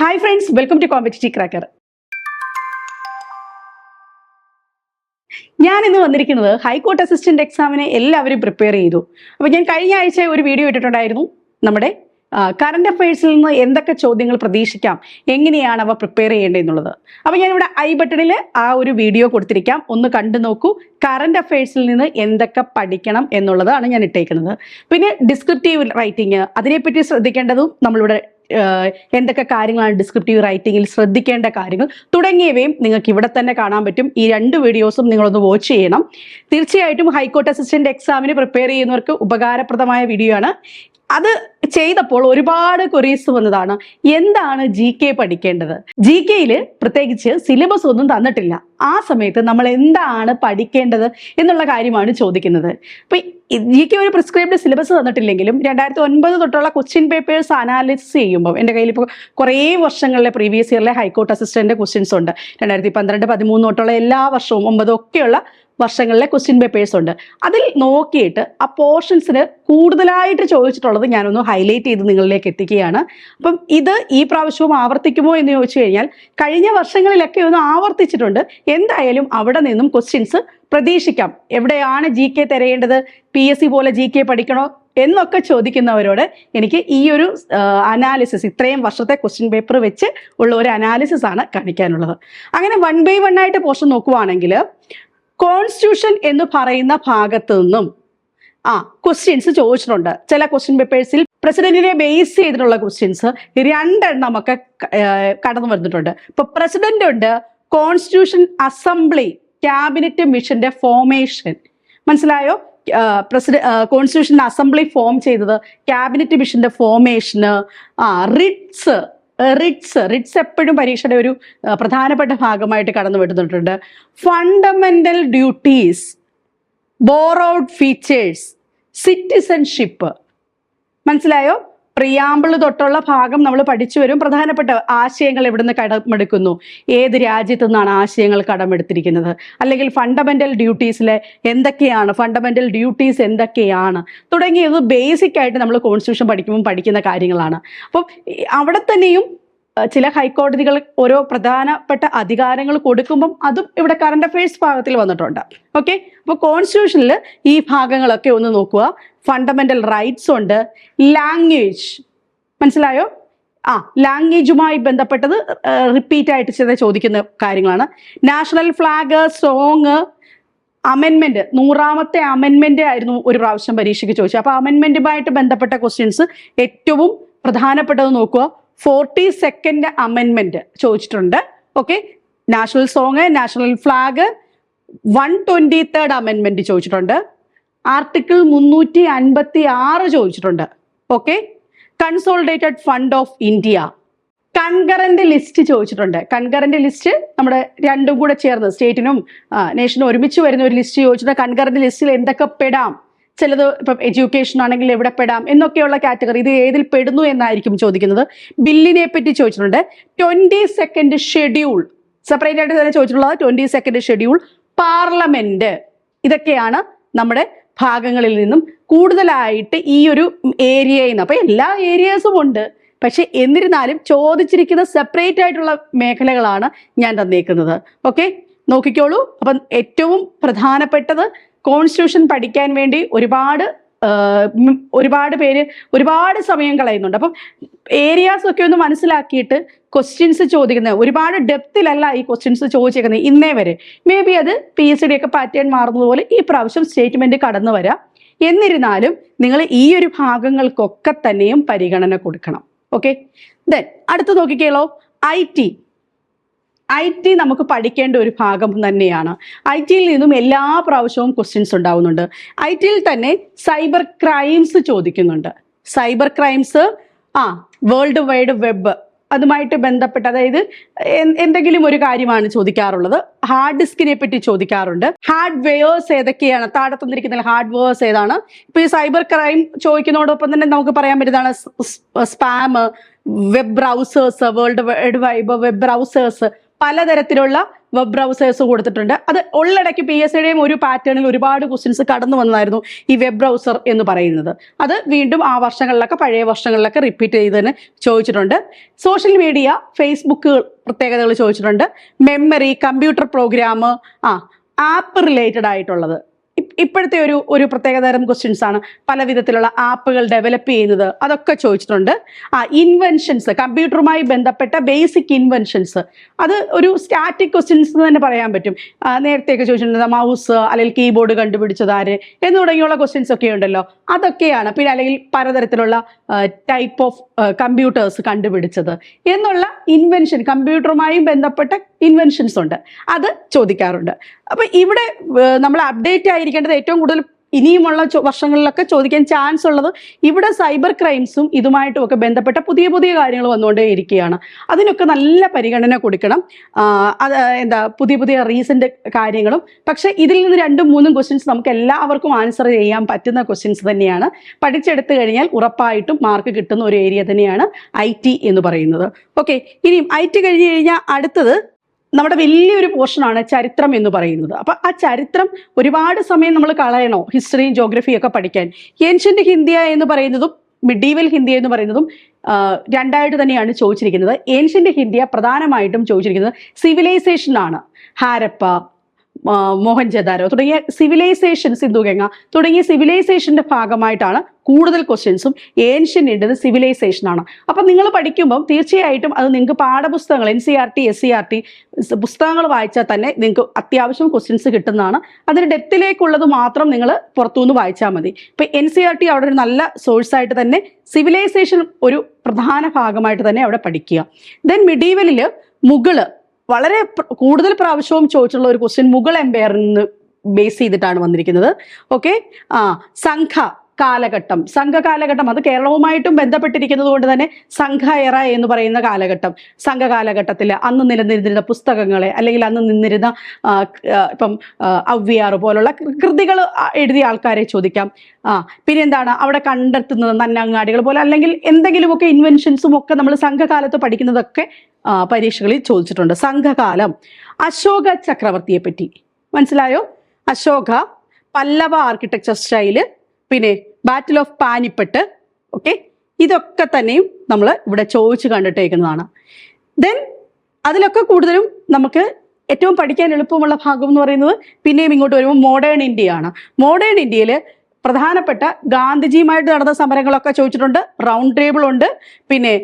Hi friends welcome to competitive cracker ഞാൻ ഇന്ന് വന്നിരിക്കുന്നത് ഹൈക്കോർട്ട് അസിസ്റ്റന്റ് എക്സാമിനെ എല്ലാവരും പ്രിപ്പയർ ചെയ്തു. അപ്പോൾ ഞാൻ കഴിഞ്ഞ ആഴ്ച ഒരു വീഡിയോ ഇട്ടിട്ടുണ്ടായിരുന്നു. നമ്മുടെ കറണ്ട് അഫയേഴ്സിൽ നിന്ന് എന്തൊക്കെ ചോദ്യങ്ങൾ പ്രതീക്ഷിക്കാം? എങ്ങനെയാണ് അവ പ്രിപ്പയർ ചെയ്യേണ്ടതെന്നുള്ളത് അപ്പോൾ ഞാനിവിടെ ഐ ബട്ടണിൽ ആ ഒരു വീഡിയോ കൊടുത്തിരിക്കാം. ഒന്ന് കണ്ടു നോക്കൂ. കറണ്ട് അഫയേഴ്സിൽ നിന്ന് എന്തൊക്കെ പഠിക്കണം എന്നുള്ളതാണ് ഞാൻ ഇട്ടേക്കുന്നത്. പിന്നെ ഡിസ്ക്രിപ്റ്റീവ് റൈറ്റിംഗ് അതിനെപ്പറ്റി ശ്രദ്ധിക്കേണ്ടതും നമ്മളിവിടെ എന്തൊക്കെ കാര്യങ്ങളാണ് ഡിസ്ക്രിപ്റ്റീവ് റൈറ്റിംഗിൽ ശ്രദ്ധിക്കേണ്ട കാര്യങ്ങൾ തുടങ്ങിയവയും നിങ്ങൾക്ക് ഇവിടെ തന്നെ കാണാൻ പറ്റും. ഈ രണ്ട് വീഡിയോസും നിങ്ങളൊന്ന് വാച്ച് ചെയ്യണം. തീർച്ചയായിട്ടും ഹൈക്കോർട്ട് അസിസ്റ്റന്റ് എക്സാമിന് പ്രിപ്പയർ ചെയ്യുന്നവർക്ക് ഉപകാരപ്രദമായ വീഡിയോ ആണ്. അത് ചെയ്തപ്പോൾ ഒരുപാട് കൊറീസ് വന്നതാണ്. എന്താണ് ജി കെ പഠിക്കേണ്ടത്? ജി കെയിൽ പ്രത്യേകിച്ച് സിലബസ് ഒന്നും തന്നിട്ടില്ല. ആ സമയത്ത് നമ്മൾ എന്താണ് പഠിക്കേണ്ടത് എന്നുള്ള കാര്യമാണ് ചോദിക്കുന്നത്. ഇപ്പം ജി കെ ഒരു പ്രിസ്ക്രൈബ്ഡ് സിലബസ് തന്നിട്ടില്ലെങ്കിലും രണ്ടായിരത്തി ഒൻപത് തൊട്ടുള്ള ക്വസ്റ്റ്യൻ പേപ്പേഴ്സ് അനാലിസിസ് ചെയ്യുമ്പോൾ എന്റെ കയ്യിൽ ഇപ്പോൾ കുറേ വർഷങ്ങളിലെ പ്രീവിയസ് ഇയറിലെ ഹൈക്കോർട്ട് അസിസ്റ്റന്റ് ക്വസ്റ്റ്യൻസ് ഉണ്ട്. രണ്ടായിരത്തി പന്ത്രണ്ട് പതിമൂന്ന് തൊട്ടുള്ള എല്ലാ വർഷവും ഒമ്പതും ഒക്കെയുള്ള വർഷങ്ങളിലെ ക്വസ്റ്റ്യൻ പേപ്പേഴ്സ് ഉണ്ട്. അതിൽ നോക്കിയിട്ട് ആ പോർഷൻസിന് കൂടുതലായിട്ട് ചോദിച്ചിട്ടുള്ളത് ഞാനൊന്ന് ഹൈലൈറ്റ് ചെയ്ത് നിങ്ങളിലേക്ക് എത്തിക്കുകയാണ്. അപ്പം ഇത് ഈ പ്രാവശ്യവും ആവർത്തിക്കുമോ എന്ന് ചോദിച്ചു കഴിഞ്ഞാൽ കഴിഞ്ഞ വർഷങ്ങളിലൊക്കെ ഒന്ന് ആവർത്തിച്ചിട്ടുണ്ട്. എന്തായാലും അവിടെ നിന്നും ക്വസ്റ്റ്യൻസ് പ്രതീക്ഷിക്കാം. എവിടെയാണ് ജി കെ തിരയേണ്ടത്? പി എസ് സി പോലെ ജി കെ പഠിക്കണോ? എന്നൊക്കെ ചോദിക്കുന്നവരോട് എനിക്ക് ഈ ഒരു അനാലിസിസ് ഇത്രയും വർഷത്തെ ക്വസ്റ്റ്യൻ പേപ്പർ വെച്ച് ഉള്ള ഒരു അനാലിസിസ് ആണ് കാണിക്കാനുള്ളത്. അങ്ങനെ വൺ ബൈ വൺ ആയിട്ട് പോർഷൻ നോക്കുവാണെങ്കിൽ കോൺസ്റ്റിറ്റ്യൂഷൻ എന്ന് പറയുന്ന ഭാഗത്തു നിന്നും ആ ക്വസ്റ്റ്യൻസ് ചോദിച്ചിട്ടുണ്ട്. ചില ക്വസ്റ്റ്യൻ പേപ്പേഴ്സിൽ പ്രസിഡന്റിനെ ബേസ് ചെയ്തിട്ടുള്ള ക്വസ്റ്റ്യൻസ് രണ്ടെണ്ണം ഒക്കെ കടന്നു വന്നിട്ടുണ്ട്. ഇപ്പൊ പ്രസിഡന്റ് ഉണ്ട് കോൺസ്റ്റിറ്റ്യൂഷൻ അസംബ്ലി ക്യാബിനറ്റ് മിഷന്റെ ഫോർമേഷൻ മനസ്സിലായോ? പ്രസിഡന്റ് കോൺസ്റ്റിറ്റ്യൂഷൻ അസംബ്ലി ഫോം ചെയ്തത് ക്യാബിനറ്റ് മിഷന്റെ ഫോർമേഷന് ആ റിട്സ് റിട്സ് എപ്പോഴും പരീക്ഷയുടെ ഒരു പ്രധാനപ്പെട്ട ഭാഗമായിട്ട് കടന്നു വിടുന്നിട്ടുണ്ട് fundamental duties borrowed features citizenship മനസ്സിലായോ? പ്രിയാമ്പിൾ തൊട്ടുള്ള ഭാഗം നമ്മൾ പഠിച്ചു വരും. പ്രധാനപ്പെട്ട ആശയങ്ങൾ എവിടുന്ന് കടമെടുക്കുന്നു? ഏത് രാജ്യത്തു നിന്നാണ് ആശയങ്ങൾ കടമെടുത്തിരിക്കുന്നത്? അല്ലെങ്കിൽ ഫണ്ടമെന്റൽ ഡ്യൂട്ടീസിലെ എന്തൊക്കെയാണ്? ഫണ്ടമെന്റൽ ഡ്യൂട്ടീസ് എന്തൊക്കെയാണ്? തുടങ്ങിയത് ബേസിക് ആയിട്ട് നമ്മൾ കോൺസ്റ്റിറ്റ്യൂഷൻ പഠിക്കുമ്പോൾ പഠിക്കുന്ന കാര്യങ്ങളാണ്. അപ്പം അവിടെ തന്നെയും ചില ഹൈക്കോടതികൾ ഓരോ പ്രധാനപ്പെട്ട അധികാരങ്ങൾ കൊടുക്കുമ്പം അതും ഇവിടെ കറണ്ട് അഫയേഴ്സ് ഭാഗത്തിൽ വന്നിട്ടുണ്ട്. ഓക്കെ അപ്പോൾ കോൺസ്റ്റിറ്റ്യൂഷനിൽ ഈ ഭാഗങ്ങളൊക്കെ ഒന്ന് നോക്കുക. ഫണ്ടമെന്റൽ റൈറ്റ്സ് ഉണ്ട്. ലാംഗ്വേജ് മനസ്സിലായോ? ആ ലാംഗ്വേജുമായി ബന്ധപ്പെട്ടത് റിപ്പീറ്റ് ആയിട്ട് ചില ചോദിക്കുന്ന കാര്യങ്ങളാണ്. നാഷണൽ ഫ്ലാഗ് സോങ് അമെൻമെന്റ് നൂറാമത്തെ അമെൻമെന്റ് ആയിരുന്നു ഒരു പ്രാവശ്യം പരീക്ഷയ്ക്ക് ചോദിച്ചത്. അപ്പൊ അമെൻമെന്റുമായിട്ട് ബന്ധപ്പെട്ട ക്വസ്റ്റ്യൻസ് ഏറ്റവും പ്രധാനപ്പെട്ടത് നോക്കുക. ഫോർട്ടി സെക്കൻഡ് അമെൻമെന്റ് ചോദിച്ചിട്ടുണ്ട്. Okay national song national flag one twenty third അമെൻമെന്റ് ചോദിച്ചിട്ടുണ്ട്. ആർട്ടിക്കിൾ മുന്നൂറ്റി അൻപത്തി ആറ് ചോദിച്ചിട്ടുണ്ട്. Okay consolidated fund of India concurrent list ചോദിച്ചിട്ടുണ്ട്. കൺകറന്റ് ലിസ്റ്റ് നമ്മുടെ രണ്ടും കൂടെ ചേർന്ന് സ്റ്റേറ്റിനും നേഷനും ഒരുമിച്ച് വരുന്ന ഒരു ലിസ്റ്റ് ചോദിച്ചിട്ടുണ്ട്. കൺകറന്റ് ലിസ്റ്റിൽ എന്തൊക്കെ പെടാം? ചിലത് ഇപ്പം എഡ്യൂക്കേഷൻ ആണെങ്കിൽ എവിടെ പെടാം എന്നൊക്കെയുള്ള കാറ്റഗറി ഇത് ഏതിൽ പെടുന്നു എന്നായിരിക്കും ചോദിക്കുന്നത്. ബില്ലിനെ പറ്റി ചോദിച്ചിട്ടുണ്ട്. ട്വന്റി സെക്കൻഡ് ഷെഡ്യൂൾ സെപ്പറേറ്റ് ആയിട്ട് തന്നെ ചോദിച്ചിട്ടുള്ളത് ട്വന്റി സെക്കൻഡ് ഷെഡ്യൂൾ പാർലമെന്റ് ഇതൊക്കെയാണ് നമ്മുടെ ഭാഗങ്ങളിൽ നിന്നും കൂടുതലായിട്ട് ഈ ഒരു ഏരിയയിൽ നിന്ന് അപ്പൊ എല്ലാ ഏരിയസും ഉണ്ട്. പക്ഷെ എന്നിരുന്നാലും ചോദിച്ചിരിക്കുന്ന സെപ്പറേറ്റ് ആയിട്ടുള്ള മേഖലകളാണ് ഞാൻ തന്നേക്കുന്നത്. ഓക്കെ നോക്കിക്കോളൂ. അപ്പം ഏറ്റവും പ്രധാനപ്പെട്ടത് കോൺസ്റ്റിറ്റ്യൂഷൻ പഠിക്കാൻ വേണ്ടി ഒരുപാട് ഒരുപാട് പേര് ഒരുപാട് സമയം കളയുന്നുണ്ട്. അപ്പം ഏരിയാസ് ഒക്കെ ഒന്ന് മനസ്സിലാക്കിയിട്ട് ക്വസ്റ്റ്യൻസ് ചോദിക്കുന്നത് ഒരുപാട് ഡെപ്തിലല്ല ഈ ക്വസ്റ്റ്യൻസ് ചോദിച്ചേക്കുന്നത് ഇന്നേ വരെ. മേ ബി അത് പി എസ് ഡി ഒക്കെ പാറ്റേൺ മാറുന്നതുപോലെ ഈ പ്രാവശ്യം സ്റ്റേറ്റ്മെന്റ് കടന്നു വരാം. എന്നിരുന്നാലും നിങ്ങൾ ഈ ഒരു ഭാഗങ്ങൾക്കൊക്കെ തന്നെയും പരിഗണന കൊടുക്കണം. ഓക്കെ ദെൻ അടുത്ത് നോക്കിക്കേളോ ഐ ടി ഐ ടി നമുക്ക് പഠിക്കേണ്ട ഒരു ഭാഗം തന്നെയാണ്. ഐ ടിയിൽ നിന്നും എല്ലാ പ്രാവശ്യവും ക്വസ്റ്റ്യൻസ് ഉണ്ടാവുന്നുണ്ട്. ഐ ടിയിൽ തന്നെ സൈബർ ക്രൈംസ് ചോദിക്കുന്നുണ്ട്. സൈബർ ക്രൈംസ് ആ വേൾഡ് വൈഡ് വെബ് അതുമായിട്ട് ബന്ധപ്പെട്ട് അതായത് എന്തെങ്കിലും ഒരു കാര്യമാണ് ചോദിക്കാറുള്ളത്. ഹാർഡ് ഡിസ്കിനെ പറ്റി ചോദിക്കാറുണ്ട്. ഹാർഡ് വെയേഴ്സ് ഏതൊക്കെയാണ്? താഴെ തന്നിരിക്കുന്ന ഹാർഡ് വെയേഴ്സ് ഏതാണ്? ഇപ്പൊ ഈ സൈബർ ക്രൈം ചോദിക്കുന്നതോടൊപ്പം തന്നെ നമുക്ക് പറയാൻ പറ്റുന്നതാണ് spam web browsers world wide web web browsers പലതരത്തിലുള്ള വെബ് ബ്രൗസേഴ്സ് കൊടുത്തിട്ടുണ്ട്. അത് ഉള്ളിടയ്ക്ക് പി എസ് സിയുടെയും ഒരു പാറ്റേണിൽ ഒരുപാട് ക്വസ്റ്റ്യൻസ് കടന്നു വന്നതായിരുന്നു ഈ വെബ് ബ്രൗസർ എന്ന് പറയുന്നത്. അത് വീണ്ടും ആ വർഷങ്ങളിലൊക്കെ പഴയ വർഷങ്ങളിലൊക്കെ റിപ്പീറ്റ് ചെയ്തതിന് ചോദിച്ചിട്ടുണ്ട്. സോഷ്യൽ മീഡിയ ഫേസ്ബുക്ക് പ്രത്യേകതകൾ ചോദിച്ചിട്ടുണ്ട്. മെമ്മറി കമ്പ്യൂട്ടർ പ്രോഗ്രാം ആ ആപ്പ് റിലേറ്റഡ് ആയിട്ടുള്ളത്. ഇപ്പോഴത്തെ ഒരു ഒരു പ്രത്യേകതരം ക്വസ്റ്റ്യൻസ് ആണ് പല വിധത്തിലുള്ള ആപ്പുകൾ ഡെവലപ്പ് ചെയ്യുന്നത്. അതൊക്കെ ചോദിച്ചിട്ടുണ്ട്. ആ ഇൻവെൻഷൻസ് കമ്പ്യൂട്ടറുമായി ബന്ധപ്പെട്ട ബേസിക് ഇൻവെൻഷൻസ് അത് ഒരു സ്റ്റാറ്റിക് ക്വസ്റ്റ്യൻസ് എന്ന് തന്നെ പറയാൻ പറ്റും. നേരത്തെയൊക്കെ ചോദിച്ചിട്ടുണ്ട് മൗസ് അല്ലെങ്കിൽ കീബോർഡ് കണ്ടുപിടിച്ചത് ആര്? എന്ന് തുടങ്ങിയുള്ള ക്വസ്റ്റ്യൻസ് ഒക്കെ ഉണ്ടല്ലോ. അതൊക്കെയാണ്. പിന്നെ അല്ലെങ്കിൽ പലതരത്തിലുള്ള ടൈപ്പ് ഓഫ് കമ്പ്യൂട്ടേഴ്സ് കണ്ടുപിടിച്ചത് എന്നുള്ള ഇൻവെൻഷൻ കമ്പ്യൂട്ടറുമായും ബന്ധപ്പെട്ട ഇൻവെൻഷൻസ് ഉണ്ട്. അത് ചോദിക്കാറുണ്ട്. അപ്പൊ ഇവിടെ നമ്മൾ അപ്ഡേറ്റ് ആയിരിക്കേണ്ടത് ഏറ്റവും കൂടുതൽ ഇനിയുമുള്ള വർഷങ്ങളിലൊക്കെ ചോദിക്കാൻ ചാൻസ് ഉള്ളത് ഇവിടെ സൈബർ ക്രൈംസും ഇതുമായിട്ടും ഒക്കെ ബന്ധപ്പെട്ട പുതിയ പുതിയ കാര്യങ്ങൾ വന്നുകൊണ്ടേ ഇരിക്കുകയാണ്. അതിനൊക്കെ നല്ല പരിഗണന കൊടുക്കണം. അത് എന്താ പുതിയ പുതിയ റീസെന്റ് കാര്യങ്ങളും. പക്ഷേ ഇതിൽ നിന്ന് രണ്ടും മൂന്നും ക്വസ്റ്റ്യൻസ് നമുക്ക് എല്ലാവർക്കും ആൻസർ ചെയ്യാൻ പറ്റുന്ന ക്വസ്റ്റ്യൻസ് തന്നെയാണ്. പഠിച്ചെടുത്തു കഴിഞ്ഞാൽ ഉറപ്പായിട്ടും മാർക്ക് കിട്ടുന്ന ഒരു ഏരിയ തന്നെയാണ് ഐ എന്ന് പറയുന്നത്. ഓക്കെ ഇനിയും ഐ കഴിഞ്ഞു കഴിഞ്ഞാൽ അടുത്തത് നമ്മുടെ വലിയൊരു പോർഷനാണ് ചരിത്രം എന്ന് പറയുന്നത്. അപ്പം ആ ചരിത്രം ഒരുപാട് സമയം നമ്മൾ കളയണോ? ഹിസ്റ്ററിയും ജോഗ്രഫിയും ഒക്കെ പഠിക്കാൻ. ഏൻഷ്യന്റ് ഹിന്ദിയ എന്ന് പറയുന്നതും മിഡീവൽ ഹിന്ദിയ എന്ന് പറയുന്നതും രണ്ടായിട്ട് തന്നെയാണ് ചോദിച്ചിരിക്കുന്നത്. ഏൻഷ്യന്റ് ഹിന്ദിയ പ്രധാനമായിട്ടും ചോദിച്ചിരിക്കുന്നത് സിവിലൈസേഷനാണ് ഹാരപ്പ മോഹൻജദാരോ തുടങ്ങിയ സിവിലൈസേഷൻ സിന്ധുഗംഗ തുടങ്ങിയ സിവിലൈസേഷന്റെ ഭാഗമായിട്ടാണ് കൂടുതൽ ക്വസ്റ്റ്യൻസും ഏൻഷ്യൻ ഇന്ത്യൻ സിവിലൈസേഷൻ ആണ്. അപ്പം നിങ്ങൾ പഠിക്കുമ്പം തീർച്ചയായിട്ടും അത് നിങ്ങൾക്ക് പാഠപുസ്തകങ്ങൾ N C R T S C R T പുസ്തകങ്ങൾ വായിച്ചാൽ തന്നെ നിങ്ങൾക്ക് അത്യാവശ്യം ക്വസ്റ്റ്യൻസ് കിട്ടുന്നതാണ്. അതിന് ഡെപ്തിലേക്കുള്ളത് മാത്രം നിങ്ങൾ പുറത്തുനിന്ന് വായിച്ചാൽ മതി. ഇപ്പം എൻ സി ആർ ടി അവിടെ ഒരു നല്ല സോഴ്സായിട്ട് തന്നെ സിവിലൈസേഷൻ ഒരു പ്രധാന ഭാഗമായിട്ട് തന്നെ അവിടെ പഠിക്കുക. ദെൻ മിഡീവലിൽ മുഗൾ വളരെ കൂടുതൽ പ്രാവശ്യവും ചോദിച്ചിട്ടുള്ള ഒരു ക്വസ്റ്റ്യൻ മുഗൾ എംപയറിൽ നിന്ന് ബേസ് ചെയ്തിട്ടാണ് വന്നിരിക്കുന്നത്. ഓക്കെ ആ സംഘ കാലഘട്ടം. സംഘ കാലഘട്ടം അത് കേരളവുമായിട്ടും ബന്ധപ്പെട്ടിരിക്കുന്നത് കൊണ്ട് തന്നെ സംഘ എറ എന്ന് പറയുന്ന കാലഘട്ടം. സംഘ കാലഘട്ടത്തിൽ അന്ന് നിലനിന്നിരുന്ന പുസ്തകങ്ങളെ അല്ലെങ്കിൽ അന്ന് നിന്നിരുന്ന ഇപ്പം ഔവ്യാർ പോലുള്ള കൃതികൾ എഴുതിയ ആൾക്കാരെ ചോദിക്കാം. ആ പിന്നെ എന്താണ് അവിടെ കണ്ടെത്തുന്നത് നന്നങ്ങാടികൾ പോലെ അല്ലെങ്കിൽ എന്തെങ്കിലുമൊക്കെ ഇൻവെൻഷൻസും ഒക്കെ നമ്മൾ സംഘകാലത്ത് പഠിക്കുന്നതൊക്കെ പരീക്ഷകളിൽ ചോദിച്ചിട്ടുണ്ട്. സംഘകാലം. അശോക ചക്രവർത്തിയെ പറ്റി മനസ്സിലായോ? അശോക പല്ലവ ആർക്കിടെക്ചർ സ്റ്റൈൽ പിന്നെ ബാറ്റിൽ ഓഫ് പാനിപ്പെട്ട് ഓക്കെ ഇതൊക്കെ തന്നെയും നമ്മൾ ഇവിടെ ചോദിച്ച് കണ്ടിട്ടേക്കുന്നതാണ്. ദെൻ അതിലൊക്കെ കൂടുതലും നമുക്ക് ഏറ്റവും പഠിക്കാൻ എളുപ്പമുള്ള ഭാഗം എന്ന് പറയുന്നത് പിന്നെയും ഇങ്ങോട്ട് വരുമ്പോൾ മോഡേൺ ഇന്ത്യയാണ് മോഡേൺ ഇന്ത്യയിൽ പ്രധാനപ്പെട്ട ഗാന്ധിജിയുമായിട്ട് നടന്ന സമരങ്ങളൊക്കെ ചോദിച്ചിട്ടുണ്ട്. റൗണ്ട് ടേബിൾ ഉണ്ട്. പിന്നെ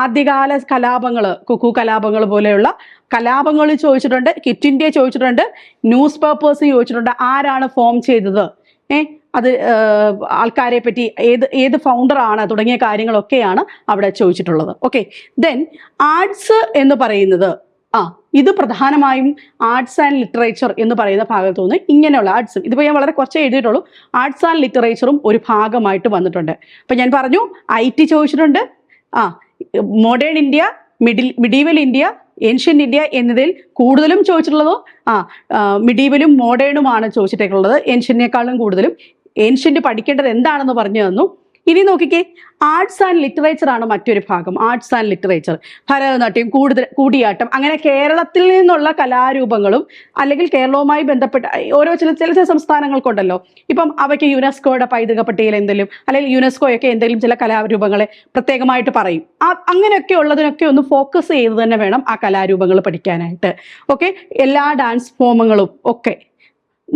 ആദ്യകാല കലാപങ്ങൾ കുക്കു കലാപങ്ങൾ പോലെയുള്ള കലാപങ്ങൾ ചോദിച്ചിട്ടുണ്ട്. കിറ്റ് ഇന്ത്യ ചോദിച്ചിട്ടുണ്ട്. ന്യൂസ് പേപ്പേഴ്സ് ചോദിച്ചിട്ടുണ്ട്. ആരാണ് ഫോം ചെയ്തത്? ഏ അത് ആൾക്കാരെ പറ്റി ഏത് ഏത് ഫൗണ്ടറാണ് തുടങ്ങിയ കാര്യങ്ങളൊക്കെയാണ് അവിടെ ചോദിച്ചിട്ടുള്ളത്. ഓക്കെ ദെൻ ആർട്സ് എന്ന് പറയുന്നത് ആ ഇത് പ്രധാനമായും ആർട്സ് ആൻഡ് ലിറ്ററേച്ചർ എന്ന് പറയുന്ന ഭാഗത്തു നിന്ന് ഇങ്ങനെയുള്ള ആർട്സ് ഇതിപ്പോൾ ഞാൻ വളരെ കുറച്ചേ എഴുതിയിട്ടുള്ളൂ. ആർട്സ് ആൻഡ് ലിറ്ററേച്ചറും ഒരു ഭാഗമായിട്ട് വന്നിട്ടുണ്ട്. അപ്പം ഞാൻ പറഞ്ഞു ഐ ടി ചോദിച്ചിട്ടുണ്ട്. ആ modern India middle medieval India ancient India എന്നതിൽ കൂടുതലും ചോദിച്ചിട്ടുള്ളതോ ആ മിഡീവലും മോഡേണുമാണ് ചോദിച്ചിട്ടുള്ളത് ഏൻഷ്യനേക്കാളും കൂടുതലും ഏൻഷ്യന്റ് പഠിക്കേണ്ടത് എന്താണെന്ന് പറഞ്ഞു തന്നു. ഇനി നോക്കിക്കേ ആർട്സ് ആൻഡ് ലിറ്ററേച്ചർ ആണ് മറ്റൊരു ഭാഗം. ആർട്സ് ആൻഡ് ലിറ്ററേച്ചർ ഭരതനാട്യം കൂടുതൽ കൂടിയാട്ടം അങ്ങനെ കേരളത്തിൽ നിന്നുള്ള കലാരൂപങ്ങളും അല്ലെങ്കിൽ കേരളവുമായി ബന്ധപ്പെട്ട ഓരോ ചില ചില ചില സംസ്ഥാനങ്ങൾക്കുണ്ടല്ലോ ഇപ്പം അവയ്ക്ക് യുനെസ്കോയുടെ പൈതൃക പട്ടികയിൽ എന്തെങ്കിലും അല്ലെങ്കിൽ യുനെസ്കോയൊക്കെ എന്തെങ്കിലും ചില കലാരൂപങ്ങളെ പ്രത്യേകമായിട്ട് പറയും. അങ്ങനെയൊക്കെ ഉള്ളതിനൊക്കെ ഒന്ന് ഫോക്കസ് ചെയ്ത് തന്നെ വേണം ആ കലാരൂപങ്ങൾ പഠിക്കാനായിട്ട്. ഓക്കെ എല്ലാ ഡാൻസ് ഫോമുകളും ഒക്കെ.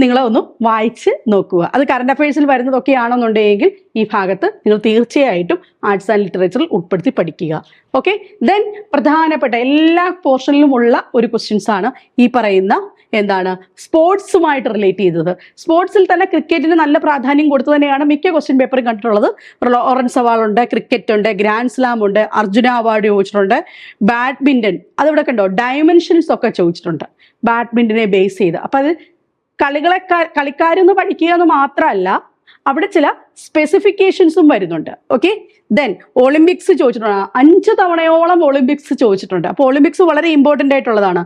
നിങ്ങൾ ഒന്ന് വായിച്ച് നോക്കുക. അത് കറണ്ട് അഫയേഴ്സിൽ വരുന്നതൊക്കെയാണെന്നുണ്ടെങ്കിൽ ഈ ഭാഗത്ത് നിങ്ങൾ തീർച്ചയായിട്ടും ആർട്സ് ആൻഡ് ലിറ്ററേച്ചറിൽ ഉൾപ്പെടുത്തി പഠിക്കുക. ഓക്കെ ദെൻ പ്രധാനപ്പെട്ട എല്ലാ പോർഷനിലും ഉള്ള ഒരു ക്വസ്റ്റ്യൻസ് ആണ് ഈ പറയുന്ന എന്താണ്? സ്പോർട്സുമായിട്ട് റിലേറ്റ് ചെയ്തത്. സ്പോർട്സിൽ തന്നെ ക്രിക്കറ്റിന് നല്ല പ്രാധാന്യം കൊടുത്തു തന്നെയാണ് മിക്ക ക്വസ്റ്റ്യൻ പേപ്പറും കണ്ടിട്ടുള്ളത്. ലോറൻസ് സവാൾ ഉണ്ട് ക്രിക്കറ്റ് ഉണ്ട് ഗ്രാൻഡ് സ്ലാം ഉണ്ട് അർജുന അവാർഡ് ചോദിച്ചിട്ടുണ്ട് ബാഡ്മിന്റൺ അതിവിടെ കണ്ടോ? ഡയമെൻഷൻസ് ഒക്കെ ചോദിച്ചിട്ടുണ്ട്. ബാഡ്മിന്റനെ ബേസ് ചെയ്ത്. അപ്പൊ അത് കളികളെ കളിക്കാരെന്ന് പഠിക്കുക എന്ന് മാത്രമല്ല അവിടെ ചില സ്പെസിഫിക്കേഷൻസും വരുന്നുണ്ട്. ഓക്കെ ദെൻ ഒളിമ്പിക്സ് ചോദിച്ചിട്ടുണ്ട്. അഞ്ച് തവണയോളം ഒളിമ്പിക്സ് ചോദിച്ചിട്ടുണ്ട്. അപ്പോൾ ഒളിമ്പിക്സ് വളരെ ഇമ്പോർട്ടന്റ് ആയിട്ടുള്ളതാണ്.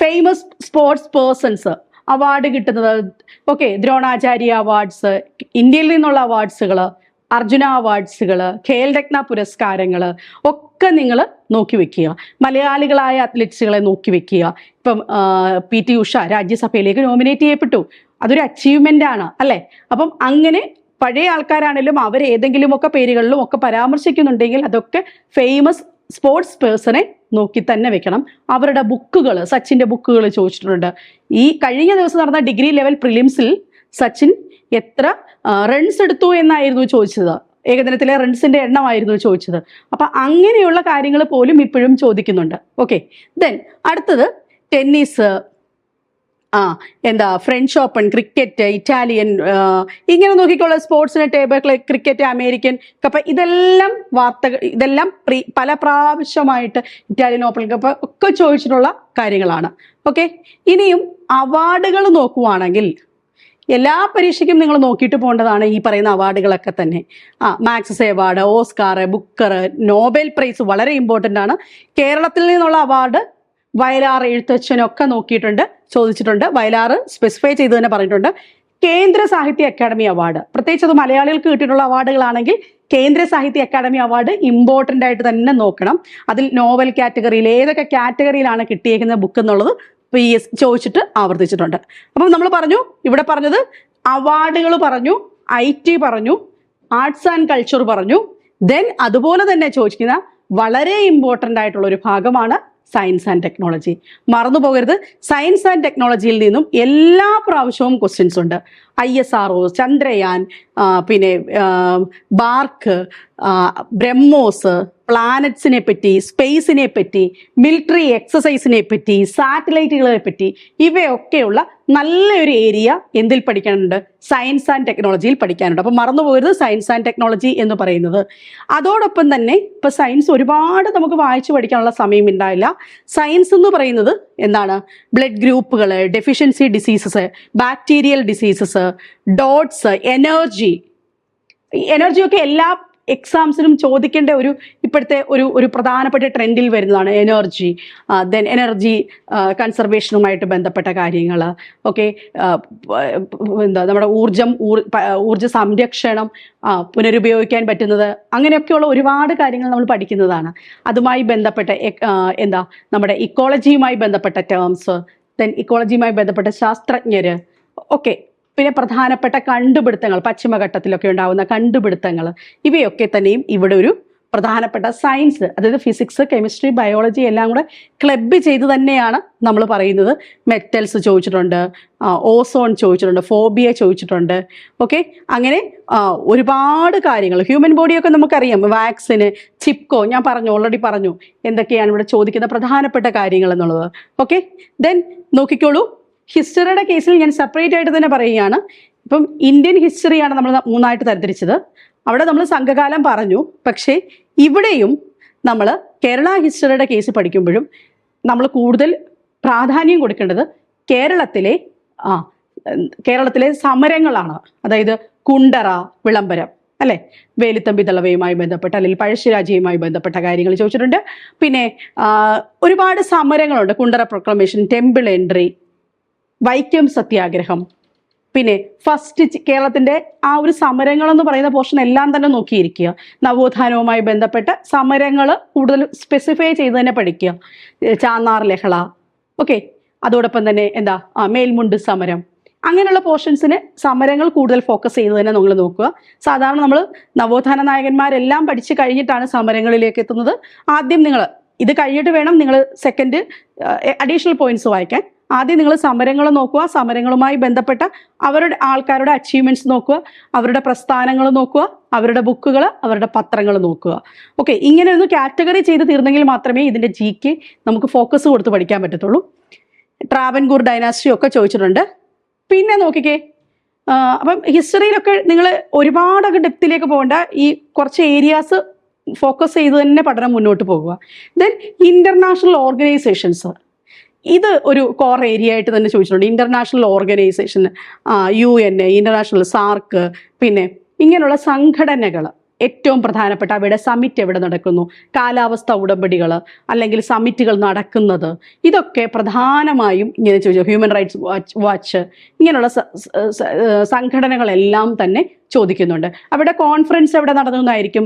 ഫേമസ് സ്പോർട്സ് പേഴ്സൺസ് അവാർഡ് കിട്ടുന്നത്. ഓക്കെ ദ്രോണാചാര്യ അവാർഡ്സ് ഇന്ത്യയിൽ നിന്നുള്ള അവാർഡ്സുകൾ അർജുന അവാർഡ്സുകൾ ഖേൽ രത്ന പുരസ്കാരങ്ങൾ ഒക്കെ നിങ്ങൾ നോക്കി വെക്കുക. മലയാളികളായ അത്ലറ്റ്സുകളെ നോക്കി വെക്കുക. ഇപ്പം പി ടി ഉഷ രാജ്യസഭയിലേക്ക് നോമിനേറ്റ് ചെയ്യപ്പെട്ടു. അതൊരു അച്ചീവ്മെന്റ് ആണ് അല്ലേ? അപ്പം അങ്ങനെ പഴയ ആൾക്കാരാണെങ്കിലും അവർ ഏതെങ്കിലുമൊക്കെ പേരുകളിലും ഒക്കെ പരാമർശിക്കുന്നുണ്ടെങ്കിൽ അതൊക്കെ ഫേമസ് സ്പോർട്സ് പേഴ്സണെ നോക്കി തന്നെ വെക്കണം. അവരുടെ ബുക്കുകൾ സച്ചിന്റെ ബുക്കുകൾ ചോദിച്ചിട്ടുണ്ട്. ഈ കഴിഞ്ഞ ദിവസം നടന്ന ഡിഗ്രി ലെവൽ പ്രിലിംസിൽ സച്ചിൻ എത്ര റൺസ് എടുത്തു എന്നായിരുന്നു ചോദിച്ചത്. ഏകദിനത്തിലെ റൺസിന്റെ എണ്ണമായിരുന്നു ചോദിച്ചത്. അപ്പൊ അങ്ങനെയുള്ള കാര്യങ്ങൾ പോലും ഇപ്പോഴും ചോദിക്കുന്നുണ്ട്. ഓക്കെ ദെൻ അടുത്തത് ടെന്നീസ് ആ എന്താ ഫ്രഞ്ച് ഓപ്പൺ ക്രിക്കറ്റ് ഇറ്റാലിയൻ ഇങ്ങനെ നോക്കിക്കോളൂ സ്പോർട്സിന് ടേബിൾ ക്രിക്കറ്റ് അമേരിക്കൻ കപ്പ് ഇതെല്ലാം വാർത്തകൾ ഇതെല്ലാം പല പ്രാവശ്യമായിട്ട് ഇറ്റാലിയൻ ഓപ്പൺ കപ്പ് ഒക്കെ ചോദിച്ചിട്ടുള്ള കാര്യങ്ങളാണ്. ഓക്കെ ഇനിയും അവാർഡുകൾ നോക്കുവാണെങ്കിൽ എല്ലാ പരീക്ഷയ്ക്കും നിങ്ങൾ നോക്കിയിട്ട് പോകേണ്ടതാണ് ഈ പറയുന്ന അവാർഡുകളൊക്കെ തന്നെ. ആ Maxus award Oscar Booker Nobel prize വളരെ ഇമ്പോർട്ടന്റ് ആണ്. കേരളത്തിൽ നിന്നുള്ള അവാർഡ് വയലാർ എഴുത്തച്ഛനൊക്കെ നോക്കിയിട്ടുണ്ട് ചോദിച്ചിട്ടുണ്ട്. വയലാർ സ്പെസിഫൈ ചെയ്ത് തന്നെ പറഞ്ഞിട്ടുണ്ട്. കേന്ദ്ര സാഹിത്യ അക്കാദമി അവാർഡ്. പ്രത്യേകിച്ച് അത് മലയാളികൾക്ക് കിട്ടിയിട്ടുള്ള അവാർഡുകളാണെങ്കിൽ കേന്ദ്ര സാഹിത്യ അക്കാദമി അവാർഡ് ഇമ്പോർട്ടന്റ് ആയിട്ട് തന്നെ നോക്കണം. അതിൽ നോവൽ കാറ്റഗറിയിൽ ഏതൊക്കെ കാറ്റഗറിയിലാണ് കിട്ടിയേക്കുന്ന ബുക്ക് എന്നുള്ളത് പി എസ് ചോദിച്ചിട്ട് ആവർത്തിച്ചിട്ടുണ്ട്. അപ്പം നമ്മൾ പറഞ്ഞു ഇവിടെ പറഞ്ഞത് അവാർഡുകൾ പറഞ്ഞു ഐ ടി പറഞ്ഞു ആർട്സ് ആൻഡ് കൾച്ചർ പറഞ്ഞു. ദെൻ അതുപോലെ തന്നെ ചോദിക്കുന്ന വളരെ ഇമ്പോർട്ടന്റ് ആയിട്ടുള്ള ഒരു ഭാഗമാണ് സയൻസ് ആൻഡ് ടെക്നോളജി മറന്നു പോകരുത്. സയൻസ് ആൻഡ് ടെക്നോളജിയിൽ നിന്നും എല്ലാ പ്രാവശ്യവും ക്വസ്റ്റ്യൻസ് ഉണ്ട്. I S R O Chandrayaan പിന്നെ ബാർക്ക് ബ്രഹ്മോസ് പ്ലാനറ്റ്സിനെ പറ്റി സ്പേസിനെ പറ്റി മിലിറ്ററി എക്സസൈസിനെ പറ്റി സാറ്റലൈറ്റുകളെ പറ്റി ഇവയൊക്കെയുള്ള നല്ലൊരു ഏരിയ എന്തിൽ പഠിക്കാനുണ്ട്? സയൻസ് ആൻഡ് ടെക്നോളജിയിൽ പഠിക്കാനുണ്ട്. അപ്പോൾ മറന്നു പോകരുത് സയൻസ് ആൻഡ് ടെക്നോളജി എന്ന് പറയുന്നത്. അതോടൊപ്പം തന്നെ ഇപ്പോൾ സയൻസ് ഒരുപാട് നമുക്ക് വായിച്ചു പഠിക്കാനുള്ള സമയം ഉണ്ടായില്ല സയൻസ് എന്ന് പറയുന്നത് എന്താണ്? ബ്ലഡ് ഗ്രൂപ്പുകൾ deficiency diseases bacterial diseases dots energy എനർജിയൊക്കെ എല്ലാ എക്സാംസിനും ചോദിക്കേണ്ട ഒരു ഇപ്പോഴത്തെ ഒരു ഒരു പ്രധാനപ്പെട്ട ട്രെൻഡിൽ വരുന്നതാണ് എനർജി ദെൻ എനർജി കൺസർവേഷനുമായിട്ട് ബന്ധപ്പെട്ട കാര്യങ്ങൾ ഓക്കെ എന്താ നമ്മുടെ ഊർജം ഊർ- ഊർജ സംരക്ഷണം പുനരുപയോഗിക്കാൻ പറ്റുന്നത് അങ്ങനെയൊക്കെയുള്ള ഒരുപാട് കാര്യങ്ങൾ നമ്മൾ പഠിക്കുന്നതാണ്. അതുമായി ബന്ധപ്പെട്ട എന്താ നമ്മുടെ ഇക്കോളജിയുമായി ബന്ധപ്പെട്ട ടേംസ് ദെൻ ഇക്കോളജിയുമായി ബന്ധപ്പെട്ട ശാസ്ത്രജ്ഞര് ഒക്കെ പിന്നെ പ്രധാനപ്പെട്ട കണ്ടുപിടുത്തങ്ങൾ പശ്ചിമഘട്ടത്തിലൊക്കെ ഉണ്ടാകുന്ന കണ്ടുപിടുത്തങ്ങൾ ഇവയൊക്കെ തന്നെയും ഇവിടെ ഒരു പ്രധാനപ്പെട്ട സയൻസ് അതായത് ഫിസിക്സ് കെമിസ്ട്രി ബയോളജി എല്ലാം കൂടെ ക്ലബ്ബ് ചെയ്ത് തന്നെയാണ് നമ്മൾ പറയുന്നത്. മെറ്റൽസ് ചോദിച്ചിട്ടുണ്ട് ഓസോൺ ചോദിച്ചിട്ടുണ്ട് ഫോബിയ ചോദിച്ചിട്ടുണ്ട്. ഓക്കെ അങ്ങനെ ഒരുപാട് കാര്യങ്ങൾ. ഹ്യൂമൻ ബോഡിയൊക്കെ നമുക്കറിയാം. വാക്സിന് ചിപ്കോ ഞാൻ പറഞ്ഞു ഓൾറെഡി പറഞ്ഞു. എന്തൊക്കെയാണ് ഇവിടെ ചോദിക്കുന്ന പ്രധാനപ്പെട്ട കാര്യങ്ങൾ എന്നുള്ളത്. ഓക്കെ ദെൻ നോക്കിക്കോളൂ. ഹിസ്റ്ററിയുടെ കേസിൽ ഞാൻ സെപ്പറേറ്റ് ആയിട്ട് തന്നെ പറയുകയാണ്. ഇപ്പം ഇന്ത്യൻ ഹിസ്റ്ററിയാണ് നമ്മൾ മൂന്നായിട്ട് തരംതിരിച്ചത്. അവിടെ നമ്മൾ സംഘകാലം പറഞ്ഞു. പക്ഷേ ഇവിടെയും നമ്മൾ കേരള ഹിസ്റ്ററിയുടെ കേസ് പഠിക്കുമ്പോഴും നമ്മൾ കൂടുതൽ പ്രാധാന്യം കൊടുക്കേണ്ടത് കേരളത്തിലെ ആ കേരളത്തിലെ സമരങ്ങളാണ്. അതായത് കുണ്ടറ വിളംബരം അല്ലെ? വേലുത്തമ്പി തളവയുമായി ബന്ധപ്പെട്ട അല്ലെങ്കിൽ പഴശ്ശിരാജയുമായി ബന്ധപ്പെട്ട കാര്യങ്ങൾ ചോദിച്ചിട്ടുണ്ട്. പിന്നെ ഒരുപാട് സമരങ്ങളുണ്ട്. Kundara proclamation temple entry Vaikom Satyagraha. പിന്നെ ഫസ്റ്റ് കേരളത്തിന്റെ ആ ഒരു സമരങ്ങൾ എന്ന് പറയുന്ന പോർഷൻ എല്ലാം തന്നെ നോക്കിയിരിക്കുക. നവോത്ഥാനവുമായി ബന്ധപ്പെട്ട് സമരങ്ങൾ കൂടുതൽ സ്പെസിഫൈ ചെയ്ത് തന്നെ പഠിക്കുക. ചാന്നാർ ലഹള. ഓക്കെ അതോടൊപ്പം തന്നെ എന്താ? മേൽമുണ്ട് സമരം. അങ്ങനെയുള്ള പോർഷൻസിന് സമരങ്ങൾ കൂടുതൽ ഫോക്കസ് ചെയ്ത് തന്നെ നമ്മൾ നോക്കുക. സാധാരണ നമ്മൾ നവോത്ഥാന നായകന്മാരെല്ലാം പഠിച്ചു കഴിഞ്ഞിട്ടാണ് സമരങ്ങളിലേക്ക് എത്തുന്നത്. ആദ്യം നിങ്ങൾ ഇത് കഴിഞ്ഞിട്ട് വേണം നിങ്ങൾ സെക്കൻഡ് അഡീഷണൽ പോയിന്റ്സ് വായിക്കാൻ. ആദ്യം നിങ്ങൾ സമരങ്ങൾ നോക്കുക സമരങ്ങളുമായി ബന്ധപ്പെട്ട അവരുടെ ആൾക്കാരുടെ അച്ചീവ്മെന്റ്സ് നോക്കുക അവരുടെ പ്രസ്ഥാനങ്ങൾ നോക്കുക അവരുടെ ബുക്കുകൾ അവരുടെ പത്രങ്ങൾ നോക്കുക. ഓക്കെ ഇങ്ങനെ ഒന്ന് കാറ്റഗറി ചെയ്ത് തീർന്നെങ്കിൽ മാത്രമേ ഇതിന്റെ ജി കെ നമുക്ക് ഫോക്കസ് കൊടുത്ത് പഠിക്കാൻ പറ്റത്തുള്ളൂ. ട്രാവൻകൂർ ഡൈനാസ്റ്റി ഒക്കെ ചോദിച്ചിട്ടുണ്ട്. പിന്നെ നോക്കിക്കേ അപ്പം ഹിസ്റ്ററിയിലൊക്കെ നിങ്ങൾ ഒരുപാടൊക്കെ ഡെപ്തിലേക്ക് പോകേണ്ട. ഈ കുറച്ച് ഏരിയാസ് ഫോക്കസ് ചെയ്ത് തന്നെ പഠനം മുന്നോട്ട് പോകുക. ദെൻ ഇന്റർനാഷണൽ ഓർഗനൈസേഷൻസ് ഇത് ഒരു കോർ ഏരിയ ആയിട്ട് തന്നെ ചോദിച്ചിട്ടുണ്ട്. International organisation U N A international SAARC പിന്നെ ഇങ്ങനെയുള്ള സംഘടനകൾ ഏറ്റവും പ്രധാനപ്പെട്ട അവയുടെ സമിറ്റ് എവിടെ നടക്കുന്നു? കാലാവസ്ഥ ഉടമ്പടികൾ അല്ലെങ്കിൽ സമിറ്റുകൾ നടക്കുന്നത്. ഇതൊക്കെ പ്രധാനമായും ഇങ്ങനെ ചോദിച്ചു ഹ്യൂമൻ റൈറ്റ്സ് വാച്ച് വാച്ച് ഇങ്ങനെയുള്ള സംഘടനകളെല്ലാം തന്നെ ചോദിക്കുന്നുണ്ട്. അവിടെ കോൺഫറൻസ് എവിടെ നടന്നതായിരിക്കും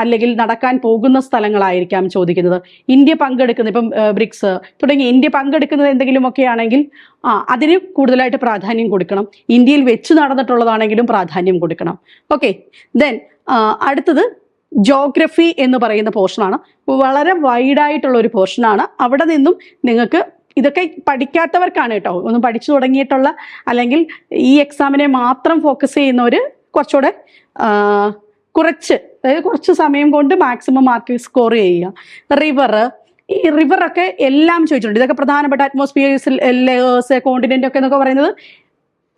അല്ലെങ്കിൽ നടക്കാൻ പോകുന്ന സ്ഥലങ്ങളായിരിക്കാം ചോദിക്കുന്നത്. ഇന്ത്യ പങ്കെടുക്കുന്ന ഇപ്പം ബ്രിക്സ് തുടങ്ങി ഇന്ത്യ പങ്കെടുക്കുന്നത് എന്തെങ്കിലുമൊക്കെ ആണെങ്കിൽ ആ അതിന് കൂടുതലായിട്ട് പ്രാധാന്യം കൊടുക്കണം. ഇന്ത്യയിൽ വെച്ച് നടന്നിട്ടുള്ളതാണെങ്കിലും പ്രാധാന്യം കൊടുക്കണം. ഓക്കെ ദെൻ അടുത്തത് ജോഗ്രഫി എന്ന് പറയുന്ന പോർഷനാണ് വളരെ വൈഡായിട്ടുള്ള ഒരു പോർഷനാണ് അവിടെ നിന്നും നിങ്ങൾക്ക് ഇതൊക്കെ പഠിക്കാത്തവർക്കാണ് കേട്ടോ. ഒന്ന് പഠിച്ചു തുടങ്ങിയിട്ടുള്ള അല്ലെങ്കിൽ ഈ എക്സാമിനെ മാത്രം ഫോക്കസ് ചെയ്യുന്നവർ കുറച്ചുകൂടെ കുറച്ച് അതായത് കുറച്ച് സമയം കൊണ്ട് മാക്സിമം മാർക്ക് സ്കോർ ചെയ്യുക. റിവർ ഈ റിവറൊക്കെ എല്ലാം ചോദിച്ചിട്ടുണ്ട്. ഇതൊക്കെ പ്രധാനപ്പെട്ട അറ്റ്മോസ്ഫിയേഴ്സ് ലെയേഴ്സ് കോണ്ടിനെന്റ് ഒക്കെ എന്നൊക്കെ പറയുന്നത്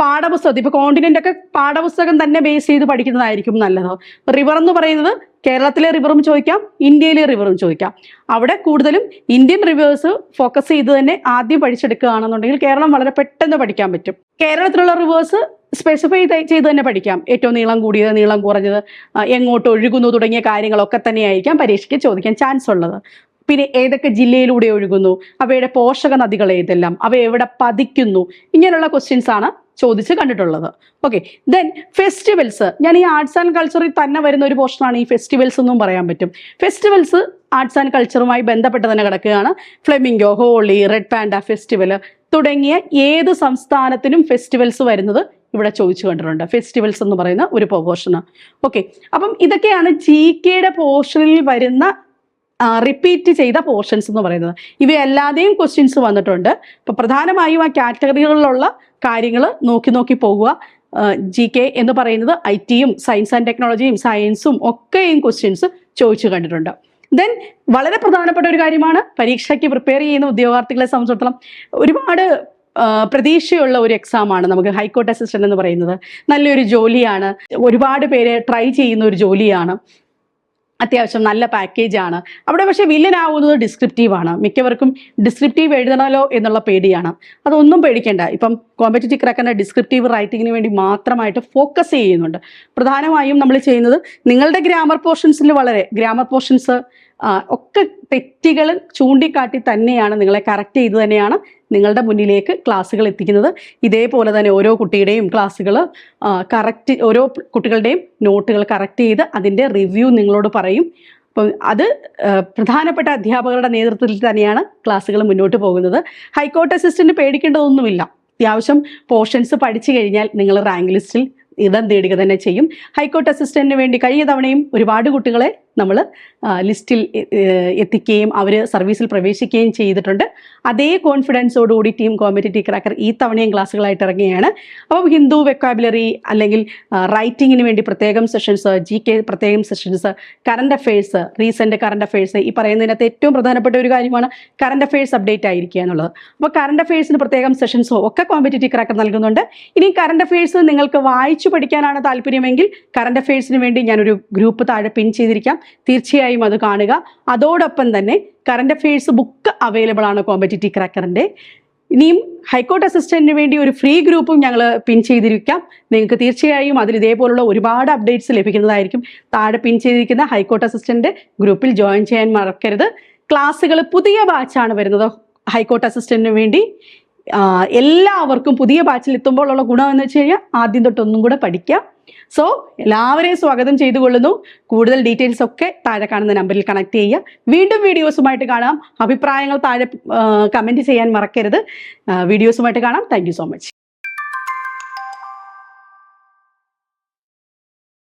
പാഠപുസ്തകത്തിൽ ഇപ്പൊ കോണ്ടിനെന്റ് ഒക്കെ പാഠപുസ്തകം തന്നെ ബേസ് ചെയ്ത് പഠിക്കുന്നതായിരിക്കും നല്ലത്. റിവർ എന്ന് പറയുന്നത് കേരളത്തിലെ റിവറും ചോദിക്കാം ഇന്ത്യയിലെ റിവറും ചോദിക്കാം. അവിടെ കൂടുതലും ഇന്ത്യൻ റിവേഴ്സ് ഫോക്കസ് ചെയ്ത് തന്നെ ആദ്യം പഠിച്ചെടുക്കുകയാണെന്നുണ്ടെങ്കിൽ കേരളം വളരെ പെട്ടെന്ന് പഠിക്കാൻ പറ്റും. കേരളത്തിലുള്ള റിവേഴ്സ് സ്പെസിഫൈ ചെയ്ത് തന്നെ പഠിക്കാം. ഏറ്റവും നീളം കൂടിയത് നീളം കുറഞ്ഞത് എങ്ങോട്ട് ഒഴുകുന്നു തുടങ്ങിയ കാര്യങ്ങളൊക്കെ തന്നെയായിരിക്കാം പരീക്ഷയ്ക്ക് ചോദിക്കാൻ ചാൻസ് ഉള്ളത്. പിന്നെ ഏതൊക്കെ ജില്ലയിലൂടെ ഒഴുകുന്നു അവയുടെ പോഷക നദികൾ ഏതെല്ലാം അവ എവിടെ പതിക്കുന്നു ഇങ്ങനെയുള്ള ക്വസ്റ്റ്യൻസ് ആണ് ചോദിച്ച് കണ്ടിട്ടുള്ളത്. ഓക്കെ ദെൻ ഫെസ്റ്റിവൽസ് ഞാൻ ഈ ആർട്സ് ആൻഡ് കൾച്ചറിൽ തന്നെ വരുന്ന ഒരു പോർഷനാണ് ഈ ഫെസ്റ്റിവൽസ് എന്നും പറയാൻ പറ്റും. ഫെസ്റ്റിവൽസ് ആർട്സ് ആൻഡ് കൾച്ചറുമായി ബന്ധപ്പെട്ട് തന്നെ കിടക്കുകയാണ്. Flamingo Holi red panda festival തുടങ്ങിയ ഏത് സംസ്ഥാനത്തിനും ഫെസ്റ്റിവൽസ് വരുന്നത് ഇവിടെ ചോദിച്ചു കണ്ടിട്ടുണ്ട്. ഫെസ്റ്റിവൽസ് എന്ന് പറയുന്ന ഒരു പോർഷന് ഓക്കെ അപ്പം ഇതൊക്കെയാണ് ജി കെയുടെ പോർഷനിൽ വരുന്ന റിപ്പീറ്റ് ചെയ്ത പോർഷൻസ് എന്ന് പറയുന്നത്. ഇവയല്ലാതെയും ക്വസ്റ്റ്യൻസ് വന്നിട്ടുണ്ട്. ഇപ്പൊ പ്രധാനമായും ആ കാറ്റഗറികളിലുള്ള കാര്യങ്ങൾ നോക്കി നോക്കി പോകുക ജി കെ എന്ന് പറയുന്നത് ഐ ടിയും സയൻസ് ആൻഡ് ടെക്നോളജിയും സയൻസും ഒക്കെയും ക്വസ്റ്റ്യൻസ് ചോദിച്ചു കണ്ടിട്ടുണ്ട്. ദെൻ വളരെ പ്രധാനപ്പെട്ട ഒരു കാര്യമാണ് പരീക്ഷയ്ക്ക് പ്രിപ്പയർ ചെയ്യുന്ന ഉദ്യോഗാർത്ഥികളെ സംബന്ധിച്ചിടത്തോളം ഒരുപാട് പ്രതീക്ഷയുള്ള ഒരു എക്സാമാണ് നമുക്ക് ഹൈക്കോർട്ട് അസിസ്റ്റന്റ് എന്ന് പറയുന്നത്. നല്ലൊരു ജോലിയാണ്. ഒരുപാട് പേര് ട്രൈ ചെയ്യുന്ന ഒരു ജോലിയാണ്. അത്യാവശ്യം നല്ല പാക്കേജ് ആണ്. അവിടെ പക്ഷേ വില്ലനാവുന്നത് ഡിസ്ക്രിപ്റ്റീവ് ആണ്. മിക്കവർക്കും ഡിസ്ക്രിപ്റ്റീവ് എഴുതണമല്ലോ എന്നുള്ള പേടിയാണ്. അതൊന്നും പേടിക്കേണ്ട. ഇപ്പം കോമ്പറ്റേറ്റീവ് ക്രാക്കറിന്റെ ഡിസ്ക്രിപ്റ്റീവ് റൈറ്റിങ്ങിന് വേണ്ടി മാത്രമായിട്ട് ഫോക്കസ് ചെയ്യുന്നുണ്ട്. പ്രധാനമായും നമ്മൾ ചെയ്യുന്നത് നിങ്ങളുടെ ഗ്രാമർ പോർഷൻസിൽ വളരെ ഗ്രാമർ പോർഷൻസ് ഒക്കെ തെറ്റുകൾ ചൂണ്ടിക്കാട്ടി തന്നെയാണ് നിങ്ങളെ കറക്റ്റ് ചെയ്ത് തന്നെയാണ് നിങ്ങളുടെ മുന്നിലേക്ക് ക്ലാസ്സുകൾ എത്തിക്കുന്നത്. ഇതേപോലെ തന്നെ ഓരോ കുട്ടിയുടെയും ക്ലാസ്സുകൾ കറക്റ്റ് ഓരോ കുട്ടികളുടെയും നോട്ടുകൾ കറക്റ്റ് ചെയ്ത് അതിന്റെ റിവ്യൂ നിങ്ങളോട് പറയും. അപ്പം അത് പ്രധാനപ്പെട്ട അധ്യാപകരുടെ നേതൃത്വത്തിൽ തന്നെയാണ് ക്ലാസ്സുകൾ മുന്നോട്ട് പോകുന്നത്. ഹൈക്കോർട്ട് അസിസ്റ്റന്റ് പേടിക്കേണ്ടതൊന്നുമില്ല. അത്യാവശ്യം പോർഷൻസ് പഠിച്ചു കഴിഞ്ഞാൽ നിങ്ങൾ റാങ്ക് ലിസ്റ്റിൽ ഇടം തേടുക തന്നെ ചെയ്യും. ഹൈക്കോർട്ട് അസിസ്റ്റന്റിന് വേണ്ടി കഴിഞ്ഞ തവണയും ഒരുപാട് കുട്ടികളെ നമ്മൾ ലിസ്റ്റിൽ എത്തിക്കുകയും അവർ സർവീസിൽ പ്രവേശിക്കുകയും ചെയ്തിട്ടുണ്ട്. അതേ കോൺഫിഡൻസോടുകൂടി ടീം കോമ്പറ്റേറ്റീവ് ക്രാക്കർ ഈ തവണയും ക്ലാസ്സുകളായിട്ട് ഇറങ്ങുകയാണ്. അപ്പം ഹിന്ദു വെക്കാബുലറി അല്ലെങ്കിൽ റൈറ്റിങ്ങിന് വേണ്ടി പ്രത്യേകം സെഷൻസ് ജി കെ പ്രത്യേകം sessions current affairs recent current affairs ഈ പറയുന്നതിനകത്ത് ഏറ്റവും പ്രധാനപ്പെട്ട ഒരു കാര്യമാണ് കറണ്ട് അഫയേഴ്സ് അപ്ഡേറ്റ് ആയിരിക്കുക എന്നുള്ളത് അപ്പോൾ കറണ്ട് അഫയേഴ്സിന് പ്രത്യേകം സെഷൻസോ ഒക്കെ കോമ്പറ്റേറ്റീവ് ക്രാക്കർ നൽകുന്നുണ്ട്. ഇനി കറണ്ട് അഫയേഴ്സ് നിങ്ങൾക്ക് വായിച്ചു പഠിക്കാനാണ് താല്പര്യമെങ്കിൽ കറണ്ട് അഫയേഴ്സിന് വേണ്ടി ഞാനൊരു ഗ്രൂപ്പ് താഴെ പിൻ ചെയ്തിരിക്കാം. തീർച്ചയായും അത് കാണുക. അതോടൊപ്പം തന്നെ കറണ്ട് അഫയേഴ്സ് ബുക്ക് അവൈലബിൾ ആണ് കോമ്പറ്റേറ്റീവ് ക്രാക്കറിന്റെ ഇനിയും ഹൈക്കോർട്ട് അസിസ്റ്റന്റിന് വേണ്ടി ഒരു ഫ്രീ ഗ്രൂപ്പും ഞങ്ങൾ പിൻ ചെയ്തിരിക്കാം. നിങ്ങൾക്ക് തീർച്ചയായും അതിൽ ഇതേപോലുള്ള ഒരുപാട് അപ്ഡേറ്റ്സ് ലഭിക്കുന്നതായിരിക്കും. താഴെ പിൻ ചെയ്തിരിക്കുന്ന ഹൈക്കോർട്ട് അസിസ്റ്റന്റ് ഗ്രൂപ്പിൽ ജോയിൻ ചെയ്യാൻ മറക്കരുത്. ക്ലാസ്സുകൾ പുതിയ ബാച്ചാണ് വരുന്നത്. ഹൈക്കോർട്ട് അസിസ്റ്റന്റിന് വേണ്ടി. എല്ലാവർക്കും പുതിയ ബാച്ചിൽ എത്തുമ്പോഴുള്ള ഗുണം എന്ന് വെച്ച് കഴിഞ്ഞാൽ ആദ്യം തൊട്ടൊന്നും കൂടെ പഠിക്കാം. സോ എല്ലാവരെയും സ്വാഗതം ചെയ്തുകൊള്ളുന്നു. കൂടുതൽ ഡീറ്റെയിൽസ് ഒക്കെ താഴെ കാണുന്ന നമ്പറിൽ കണക്ട് ചെയ്യുക. വീണ്ടും വീഡിയോസുമായിട്ട് കാണാം. അഭിപ്രായങ്ങൾ താഴെ കമന്റ് ചെയ്യാൻ മറക്കരുത്. വീഡിയോസുമായിട്ട് കാണാം. Thank so much